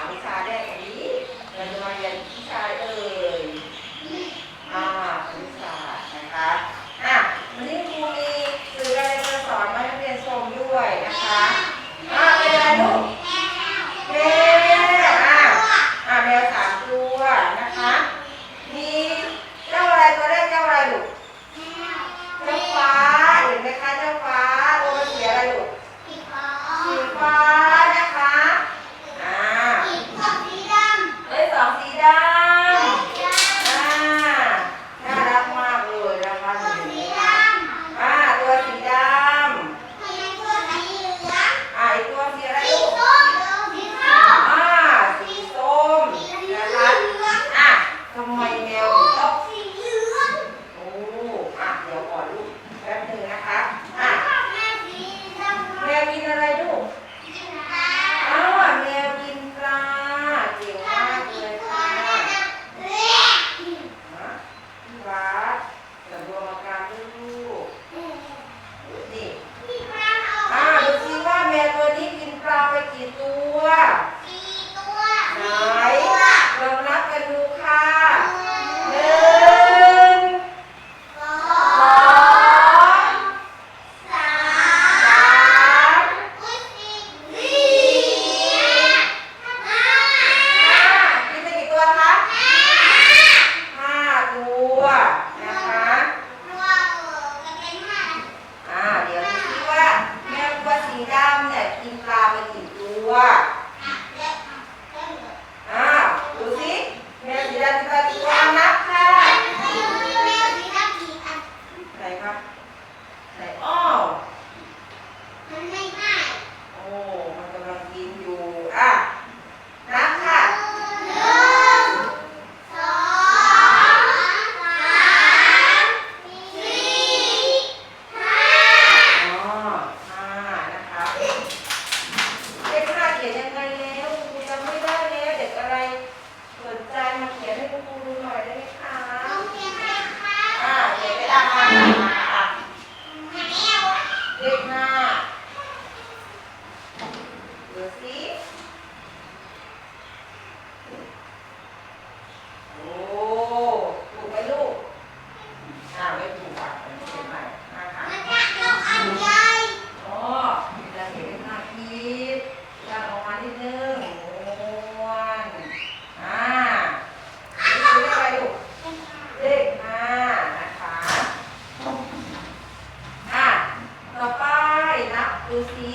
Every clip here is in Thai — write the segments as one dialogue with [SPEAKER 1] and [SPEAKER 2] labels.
[SPEAKER 1] าวค่ะ we'll see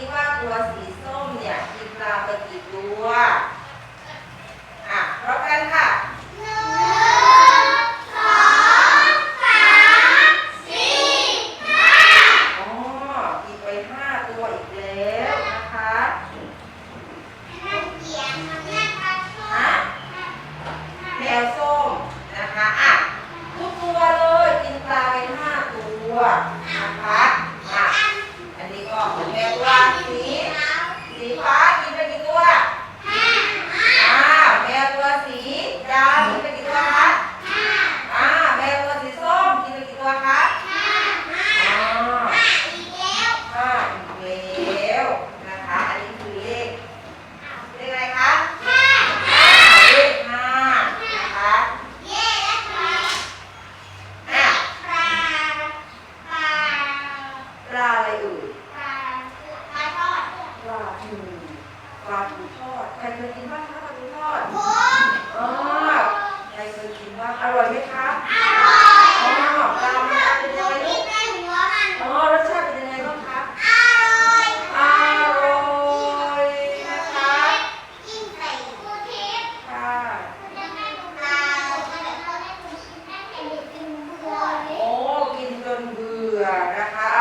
[SPEAKER 1] ลาอะไรอื่น
[SPEAKER 2] ปลาปลทอด
[SPEAKER 1] ปลาทูปลาทูทอดใครเคยกินบ้างคะปลาทูทอด
[SPEAKER 2] ผมอ๋อ
[SPEAKER 1] ใครเคยกินบ้างอร่อยไหมคะ
[SPEAKER 2] อร่อยอ๋อปลาทอดเป็นยังไงลูกอ
[SPEAKER 1] ๋อรสชาติเป็นยังไงบ้างคะ
[SPEAKER 2] อร่อยนะคะ
[SPEAKER 1] ค่ะ
[SPEAKER 2] โอ
[SPEAKER 1] ้กินจนเบื่อนะคะ